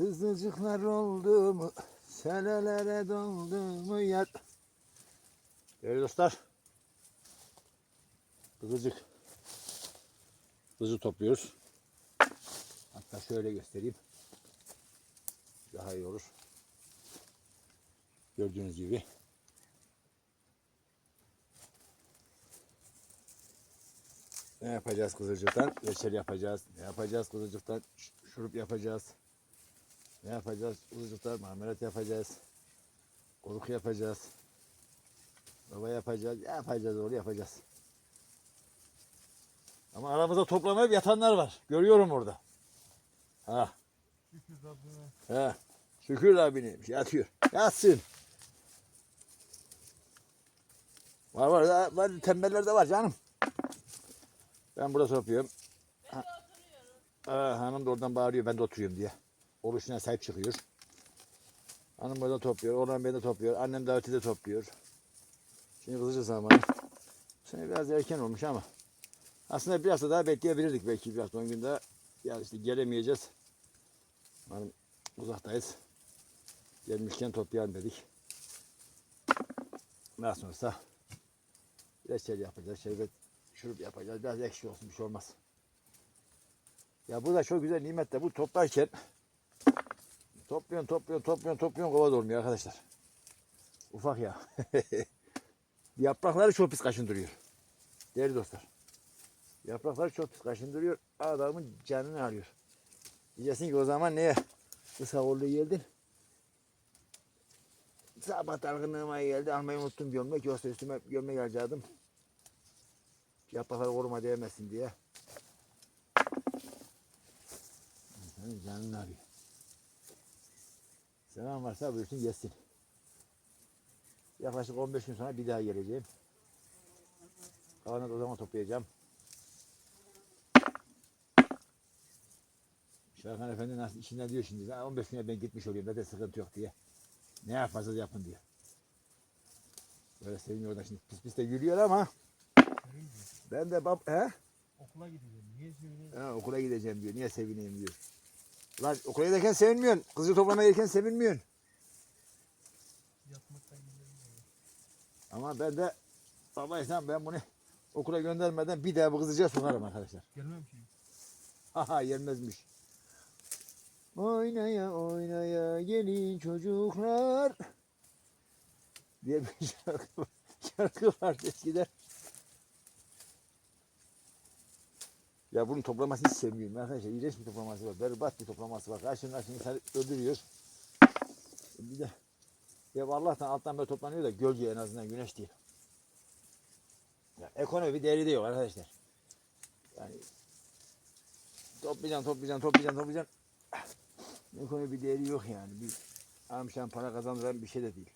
Kızılcıklar oldu mu? Senelere doldu mu yer? Değerli dostlar. Kızılcık. Kızı topluyoruz. Hatta şöyle göstereyim. Daha iyi olur. Gördüğünüz gibi. Ne yapacağız kızılcıktan? Reçel yapacağız. Ne yapacağız kızılcıktan? Şurup yapacağız. Ne yapacağız? Kızılcıktan marmelat yapacağız. Kuruk yapacağız. Baba yapacağız. Ne yapacağız onu yapacağız. Ama aramızda toplamayıp yatanlar var. Görüyorum orada. Ha. Şükür Rabbime. He. Şükür abinin yatıyor. Yatsın. Var var da- var tembeller de var canım. Ben burada topluyorum. Ha. Aa, hanım da oradan bağırıyor ben de oturuyorum diye. Oluşuna sahip çıkıyor. Hanım burada topluyor. Orhan Bey de topluyor. Annem daveti de topluyor. Şimdi kızıcı zamanı. Sene biraz erken olmuş ama. Aslında bir hafta daha bekleyebilirdik belki bir hafta on gün daha. Ya işte gelemeyeceğiz. Malum uzaktayız. Gelmişken toplayalım dedik. Nasıl olsa reçel yapacağız, şerbet, şurup yapacağız. Biraz ekşi olsun bir şey olmaz. Ya bu da çok güzel nimet de bu toplarken topluyorsun, topluyorsun, topluyorsun, topluyorsun kova dolmuyor arkadaşlar. Ufak ya. Yaprakları çok pis kaşındırıyor. Değerli dostlar. Yaprakları çok pis kaşındırıyor. Adamın canını alıyor. Diyeceksin ki o zaman neye kısa kollu geldin? Sabah dargınlığıma geldi. Almayı unuttum gömlek. Yoksa üstüme gömlek alacaktım. Yaprakları koruma değmesin diye. Canını arıyor. Selam varsa buyursun yesin. Yaklaşık 15 gün sonra bir daha geleceğim. Kalanı o zaman toplayacağım. Şerkan Efendi nasıl işinden diyor şimdi. "Lan 15 güne ben gitmiş oluyorum. Zaten sıkıntı yok diye. Ne yaparsanız yapın diyor. Böyle seviniyor da şimdi pis pis de gülüyor ama ben de bab he? Okula gideceğim. Niye sevineyim? ha okula gideceğim diyor. Niye sevineyim diyor. Lan okula giderken sevinmiyorsun. Kızı toplamaya giderken sevinmiyorsun. Ama ben de babaysam ben bunu okula göndermeden bir daha bu kızıcığa sokarım arkadaşlar. Gelmem ki. Haha yenmezmiş. Oynaya oynaya gelin çocuklar. Diye bir şarkı, şarkı vardı eskiden. Ya bunun toplamasını hiç sevmiyorum arkadaşlar. İğrenç bir toplaması var. Berbat bir toplaması var. Karşının karşını insan öldürüyor. Bir de ya Allah'tan alttan böyle toplanıyor da gölge en azından güneş değil. Ya ekonomi bir değeri de yok arkadaşlar. Yani Toplayacaksın, toplayacaksın, toplayacaksın, toplayacaksın. Ekonomi bir değeri yok yani. Bir amşan para kazandıran bir şey de değil.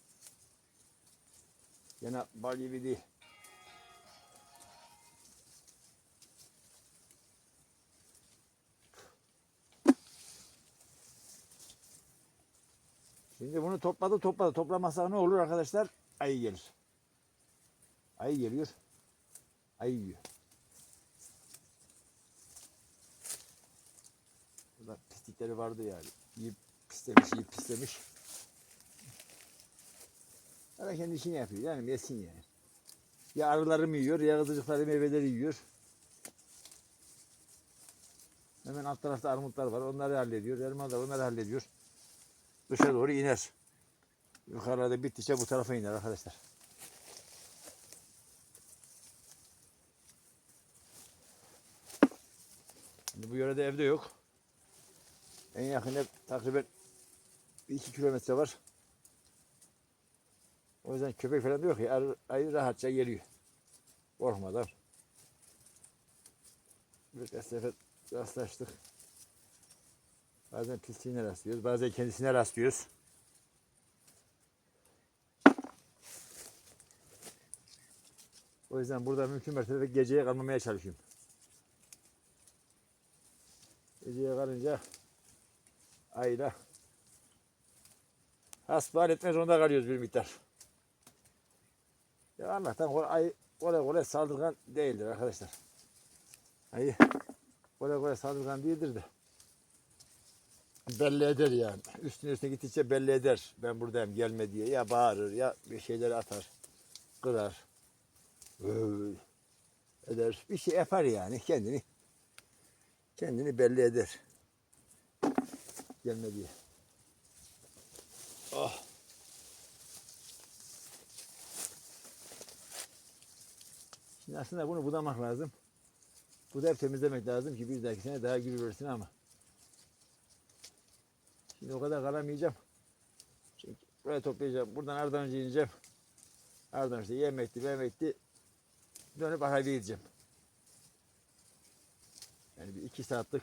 Gene bal değil. Şimdi bunu topladı topladı. Toplamazsa ne olur arkadaşlar? Ayı gelir. Ayı geliyor. Ayı yiyor. Burada pislikleri vardı yani. Yiyip pislemiş, yiyip pislemiş. Ama kendi işini yapıyor. Yani yesin yani. Ya arıları mı yiyor, ya kızıcıkları meyveleri yiyor. Hemen alt tarafta armutlar var. Onları hallediyor. Elmalar onları hallediyor. Dışa doğru iner. Yukarıda bittikçe bu tarafa iner arkadaşlar. Şimdi bu yörede evde yok. En yakın ev takriben 2 kilometre var. O yüzden köpek falan da yok ya. Ayı, rahatça geliyor. Korkmadan. Birkaç sefer rastlaştık. Bazen pisliğine rastlıyoruz. Bazen kendisine rastlıyoruz. O yüzden burada mümkün mertebe geceye kalmamaya çalışıyorum. Geceye kalınca ayla hasbihal etme zorunda kalıyoruz bir miktar. Ya Allah'tan kolay, ay kolay kolay saldırgan değildir arkadaşlar. Ayı kolay kolay saldırgan değildir de. Belli eder yani. Üstüne üstüne gittikçe belli eder. Ben buradayım gelme diye. Ya bağırır ya bir şeyler atar. Kırar. Eder. Bir şey yapar yani kendini. Kendini belli eder. Gelme diye. Ah. Şimdi aslında bunu budamak lazım. Budayıp temizlemek lazım ki bir dahaki sene daha gül versin ama. Şimdi o kadar kalamayacağım. Çünkü buraya toplayacağım. Buradan Ardahan'a ineceğim. Ardahan işte yemekti, yemekti. Dönüp Arabi'ye gideceğim. Yani bir iki saatlik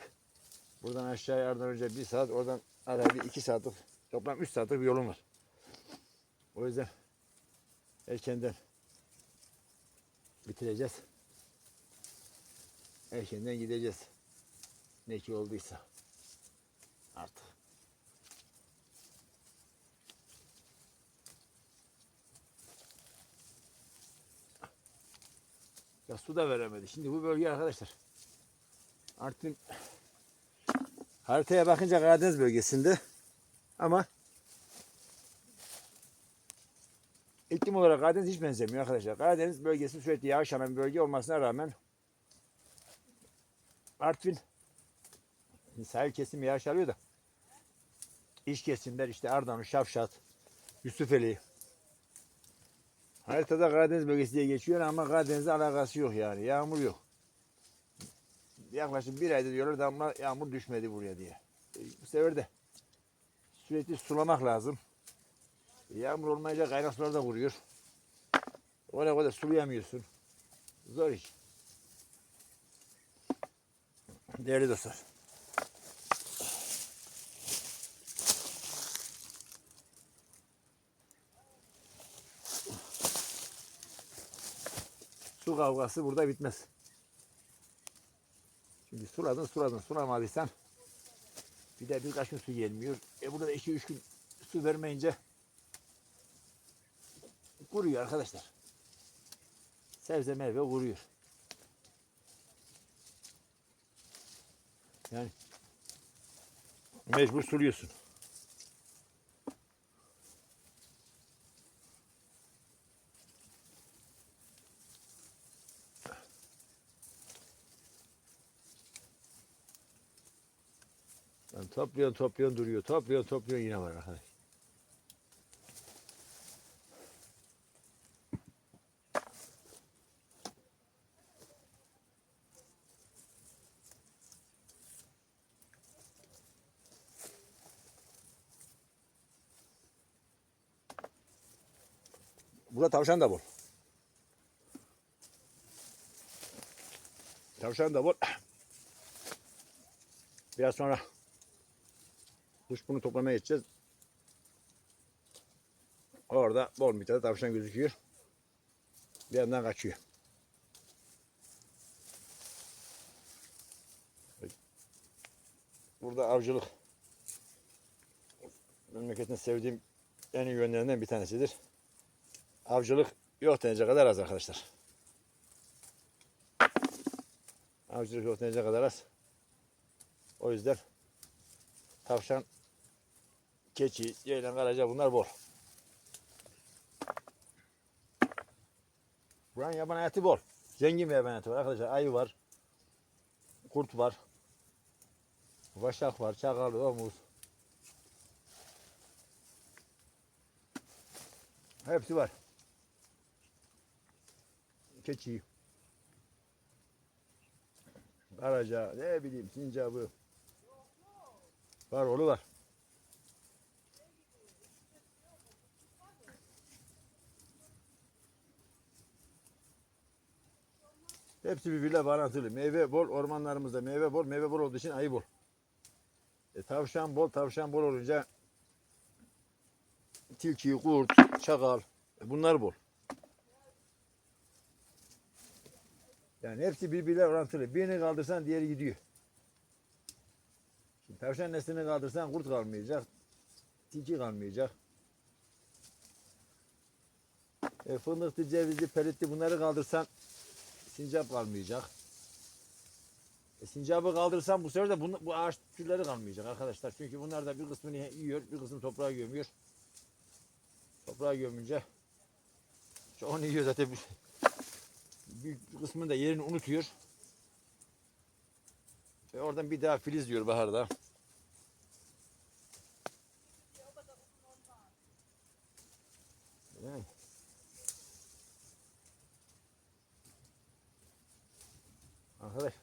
buradan aşağıya Ardahan önce bir saat, oradan Arabi iki saatlik toplam üç saatlik bir yolum var. O yüzden erkenden bitireceğiz. Erkenden gideceğiz. Ne ki olduysa. Artık. Ya su da veremedi. Şimdi bu bölge arkadaşlar. Artık haritaya bakınca Karadeniz bölgesinde ama iklim olarak Karadeniz hiç benzemiyor arkadaşlar. Karadeniz bölgesi sürekli yağış alan bir bölge olmasına rağmen Artvin sahil kesimi yağış alıyor da iç kesimler işte Ardahan, Şafşat, Yusufeli haritada Karadeniz bölgesi diye geçiyor ama Karadeniz'le alakası yok yani. Yağmur yok. Yaklaşık bir ayda diyorlar damla yağmur düşmedi buraya diye. E, Bu sefer de sürekli sulamak lazım. E, Yağmur olmayınca kaynak sular da vuruyor. Oraya kadar sulayamıyorsun. Zor iş. Değerli dostlar. Su kavgası burada bitmez. Şimdi suladın suladın sulamadıysan bir de birkaç gün su gelmiyor. E burada da iki üç gün su vermeyince kuruyor arkadaşlar. Sebze meyve kuruyor. Yani mecbur suluyorsun. Topluyorsun topluyorsun duruyor. Topluyorsun topluyorsun yine var arkadaş. Burada tavşan da bol. Tavşan da bol. Biraz sonra kuş bunu toplamaya gideceğiz. Orada bol miktarda tavşan gözüküyor. Bir yandan kaçıyor. Burada avcılık memleketin sevdiğim en iyi yönlerinden bir tanesidir. Avcılık yok denecek kadar az arkadaşlar. Avcılık yok denecek kadar az. O yüzden tavşan, keçi, ceylan, karaca bunlar bol. Buranın yaban hayatı bol. Zengin bir yaban hayatı var arkadaşlar. Ayı var. Kurt var. Vaşak var. Çakal, domuz. Hepsi var. Keçi. Karaca, ne bileyim sincabı. Var oğlu var. Hepsi birbiriyle bağlantılı. Meyve bol, ormanlarımızda meyve bol, meyve bol olduğu için ayı bol. E, tavşan bol, tavşan bol olunca tilki, kurt, çakal e, bunlar bol. Yani hepsi birbiriyle orantılı. Birini kaldırsan diğeri gidiyor. Şimdi tavşan neslini kaldırsan kurt kalmayacak. Tilki kalmayacak. E, fındıktı, cevizli, pelitli bunları kaldırsan sincap kalmayacak. E, sincabı kaldırsam bu sefer de bunu, bu ağaç türleri kalmayacak arkadaşlar. Çünkü bunlar da bir kısmını yiyor, bir kısmını toprağa gömüyor. Toprağa gömünce çoğunu yiyor zaten. Büyük kısmını da yerini unutuyor. Ve oradan bir daha filiz diyor baharda. Yani. Arkadaş.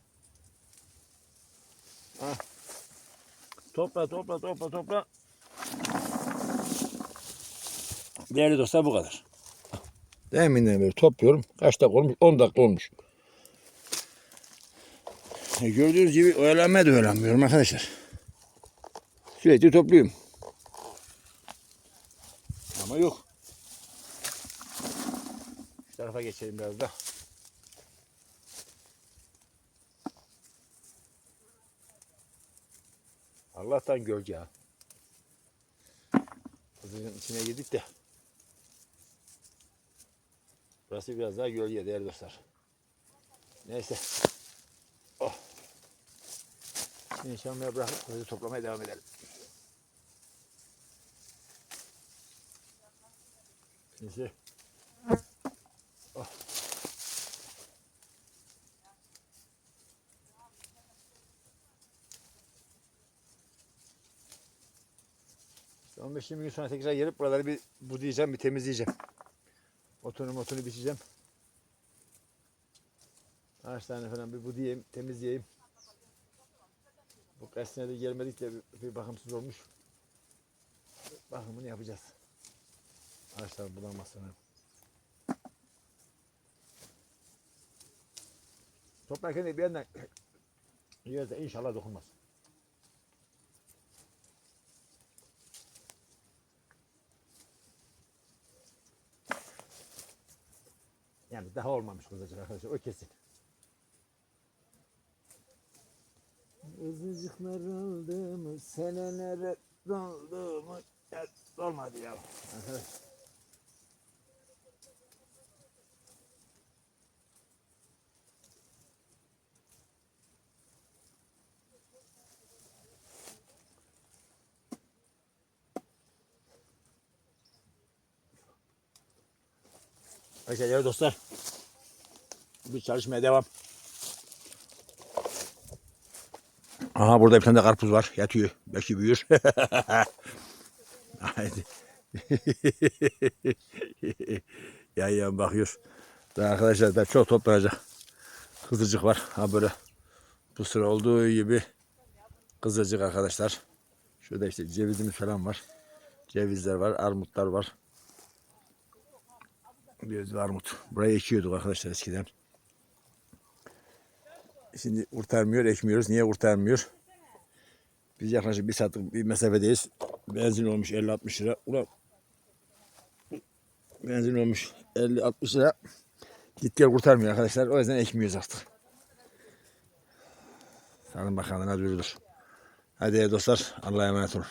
Ha. Topla topla topla topla. Değerli dostlar bu kadar. Deminden beri topluyorum. Kaç dakika olmuş? 10 dakika olmuş. E, Gördüğünüz gibi oyalanmaya da oyalanmıyorum arkadaşlar. Sürekli topluyorum. Ama yok. Şu tarafa geçelim biraz da. Allah'tan gölge ha. Kızın içine girdik de. Burası biraz daha gölge değerli dostlar. Neyse. Oh. Şimdi çalmaya bırakıp kızı toplamaya devam edelim. Neyse. 15-20 gün sonra tekrar gelip buraları bir budayacağım, bir temizleyeceğim. Otunu motunu biçeceğim. Ağaçlarını falan bir budayayım, temizleyeyim. Bu kaç senedir gelmedik de bir, bir bakımsız olmuş. Bakımını yapacağız. Ağaçlar bulanmasını. Toplarken de bir yandan da inşallah dokunmaz. Yani daha olmamış kızacık arkadaşlar o kesin. Kızıcıklar oldu mu senelere doldu mu ya, olmadı ya. Arkadaş. Ya dostlar. Bir çalışmaya devam. Aha burada bir tane de karpuz var. Yatıyor. Belki büyür. Haydi. yan yan bakıyor. Daha arkadaşlar da çok toplanacak. Kızılcık var. Ha böyle bu sıra olduğu gibi kızılcık arkadaşlar. Şurada işte cevizimiz falan var. Cevizler var, armutlar var. Ve armut. Burayı ekiyorduk arkadaşlar eskiden. Şimdi kurtarmıyor, ekmiyoruz. Niye kurtarmıyor? Biz yaklaşık bir saatlik bir mesafedeyiz. Benzin olmuş 50-60 lira. Ulan benzin olmuş 50-60 lira. Git gel kurtarmıyor arkadaşlar. O yüzden ekmiyoruz artık. Sağlık Bakanlığı'na duyurulur. Hadi dostlar Allah'a emanet olun.